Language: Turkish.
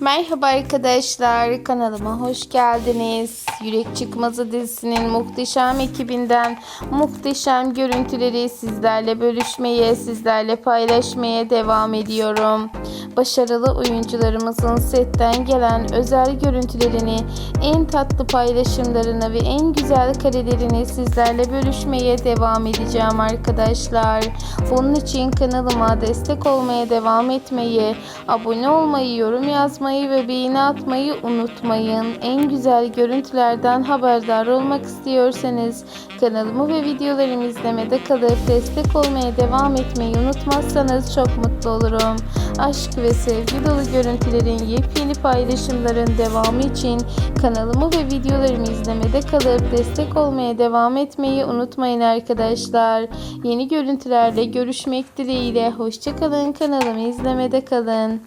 Merhaba arkadaşlar, kanalıma hoş geldiniz. Yürek Çıkmazı dizisinin muhteşem ekibinden muhteşem görüntüleri sizlerle bölüşmeye, sizlerle paylaşmaya devam ediyorum. Başarılı oyuncularımızın setten gelen özel görüntülerini, en tatlı paylaşımlarını ve en güzel karelerini sizlerle bölüşmeye devam edeceğim arkadaşlar. Bunun için kanalıma destek olmaya devam etmeyi, abone olmayı, yorum yazmayı ve beğeni atmayı unutmayın. En güzel görüntülerden haberdar olmak istiyorsanız kanalımı ve videolarımı izlemede kalıp destek olmaya devam etmeyi unutmazsanız çok mutlu olurum. Aşk ve sevgi dolu görüntülerin yepyeni paylaşımların devamı için kanalımı ve videolarımı izlemede kalıp destek olmaya devam etmeyi unutmayın arkadaşlar. Yeni görüntülerle görüşmek dileğiyle. Hoşçakalın kanalımı izlemede kalın.